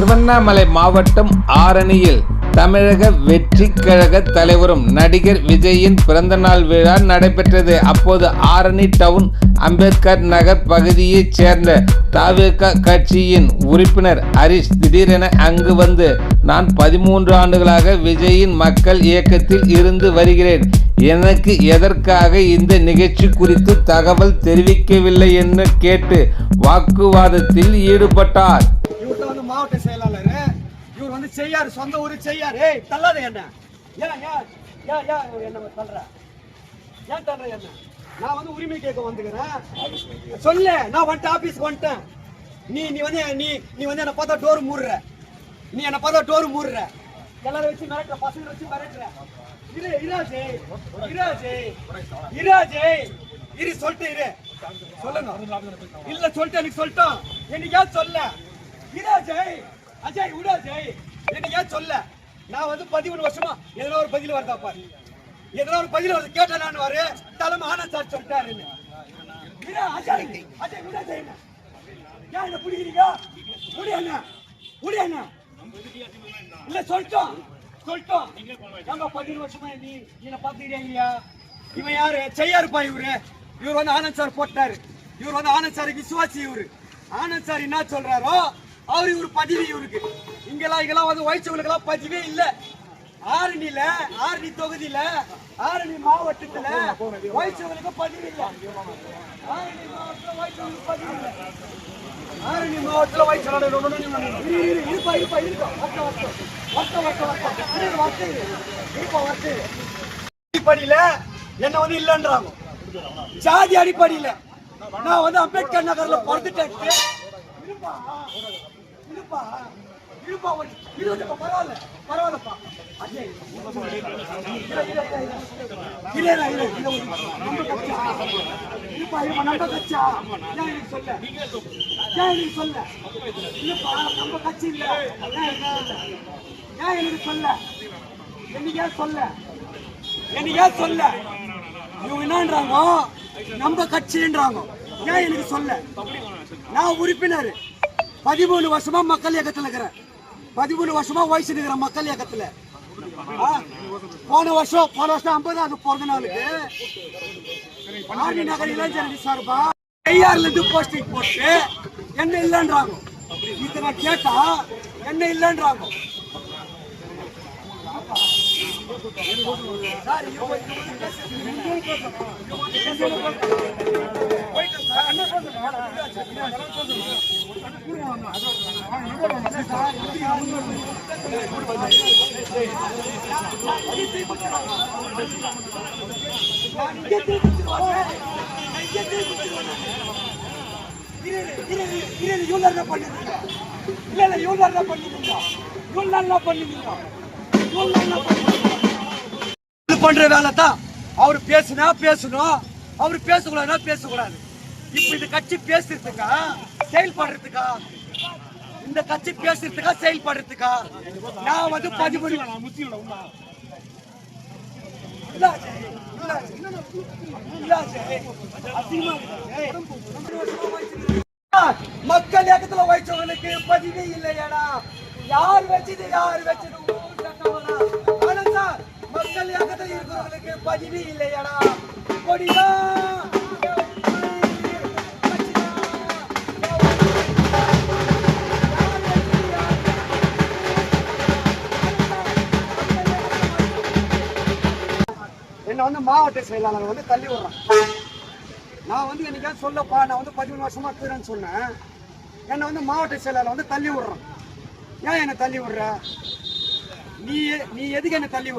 திருவண்ணாமலை மாவட்டம் ஆரணியில் தமிழக வெற்றி கழக தலைவரும் நடிகர் விஜயின் பிறந்தநாள் விழா நடைபெற்றது. அப்போது ஆரணி டவுன் அம்பேத்கர் நகர் பகுதியைச் சேர்ந்த தாவேக கட்சியின் உறுப்பினர் ஹரிஷ் திடீரென அங்கு வந்து நான் பதிமூன்று ஆண்டுகளாக விஜயின் மக்கள் இயக்கத்தில் இருந்து வருகிறேன். எனக்கு எதற்காக இந்த நிகழ்ச்சி குறித்து தகவல் தெரிவிக்கவில்லை? என்று கேட்டு வாக்குவாதத்தில் ஈடுபட்டார். மாவட்ட செயலாளர். இவர் வந்து செய்யார் சொந்த ஊர் செய்யார். ஏய் தள்ளாத என்ன? ஏன் ஏன் ஏன் ஏன் இவர் என்ன தள்ளுற ஏன் தள்ளுற என்ன? நான் வந்து உரிமை கேட்க வந்துக்கிறேன். சொல்லு நான் வந்துட்டு ஆஃபீஸ்க்கு வந்துட்டேன். நீ நீ வந்து நீ நீ வந்து என்னை பார்த்தா டோர் மூடுற. நீ என்னை பார்த்தா டோர் மூடுற. எல்லாரும் வச்சு மிரட்டுற பசங்க வச்சு மிரட்டுற. இரு இராஜே இராஜே இராஜே இரு சொல்லிட்டு இரு. சொல்லுங்க. இல்ல சொல்லிட்டு எனக்கு சொல்லிட்டோம். என்னைக்கா சொல்ல. இதா ஜெய். அஜய் விடா ஜெய். என்னைக்கா சொல்ல? நான் வந்து பதிமூணு வருஷமா எதனா ஒரு பதில் வருதா பாரு. எதனா ஒரு பதில் வருது கேட்டா நான் வரு தலைமை ஆனந்த் சார் சொல்லிட்டாருன்னு இதா அஜய். அஜய் விடா ஜெய் ஏன் என்ன பிடிக்கிறீங்க? முடி என்ன. முடி என்ன. இல்ல சொல்லிட்டோம். சொல்லிட்டோம். நம்ம பதினோரு வருஷமா நீ நீ பாத்துக்கிட்டே இல்லையா? இவன் யாரு? செய்யாருப்பா இவரு. இவர் வந்து ஆனந்த் சார் போட்டாரு. இவர் வந்து ஆனந்த் சாருக்கு விசுவாசி இவரு. ஆனந்த் சார் என்ன சொல்றாரோ அவர் ஒரு பதிவு இவருக்கு. இங்கெல்லாம் இங்கெல்லாம் வந்து வயசுகளுக்கெல்லாம் பதிவே இல்லை. ஆரணியில ஆரணி தொகுதியில ஆரணி மாவட்டத்துல வயசுகளுக்கு பதிவு இல்லை. ஆரணி மாவட்டத்துல வயசுகளுக்கு பதிவு இல்லை. ஆரணி மாவட்டத்துல வயசான இருப்பா இருப்பா இருப்பா. வட்டம் வட்ட வட்ட வட்ட வட்ட இருப்பா வட்ட அடிப்படையில என்ன வந்து இல்லைன்றாங்க. ஜாதி அடிப்படையில. நான் வந்து அம்பேத்கர் நகர்ல பிறந்துட்டேன். இருப்பா இருப்பா இருப்பா ஒரு இருபது பரவாயில்ல பரவாயில்லப்பா அஜய் இரு, இரு, இரு, இரு. நம்ம கட்சியா? இருப்பா, இருப்பா, நம்ம கட்சியா? ஏன் எனக்கு சொல்ல? ஏன் எனக்கு சொல்ல? இல்லப்பா, நம்ம கட்சி இல்ல. ஏன் எனக்கு- ஏன் எனக்கு சொல்ல? என்னைக்கா சொல்ல? என்னைக்கா சொல்ல? இவங்க என்னன்றாங்க நம்ம கட்சின்றாங்க ஏன் எனக்கு சொல்ல? நான் உறுப்பினர். பதிமூணு வருஷமா மக்கள் இயக்கத்தில் இருக்கிறேன். பதிமூணு வருஷமா வயசு இருக்கிற மக்கள் இயக்கத்தில். போன வருஷம் போன வருஷம் ஐம்பது அது பிறந்த நாளுக்கு ஆர்மி நகர் இளைஞரணி சார்பா ஐஆர்ல இருந்து போஸ்டிங் போட்டு என்ன இல்லைன்றாங்க. இதை நான் கேட்டா என்ன இல்லைன்றாங்க. பண்ணிருந்தா இவங்க- இவங்க பேசுறது இவங்க பேசுறது. பண்ணிருந்தா பேசுறது. போயிட்டு சார், பண்ற வேலை தான் அவர் பேசுனா பேசணும். அவர் பேசக்கூடாதுன்னா பேசக்கூடாது. இப்ப இந்த கட்சி பேசுறதுக்கா செயல்படுறதுக்கா? இந்த கட்சி பேசுறதுக்கா செயல்படுறதுக்கா? நான் வந்து அஜய். மக்கள் இயக்கத்துல வயசவங்களுக்கு பதிவே இல்லையாடா. யார் வச்சது? யார் வச்சது? என்னை வந்து மாவட்ட செயலாளர் வந்து தள்ளி விடுறான். நான் வந்து என்னைக்காவது சொல்லப்பா நான் வந்து பதிமூணு வருஷமா இருக்கிறேன்னு சொன்னேன். என்னை வந்து மாவட்ட செயலாளர் வந்து தள்ளி விடுறான். ஏன் என்னை தள்ளி விடுற? நீ நீ எதுக்கு என்னை தள்ளி விடுற?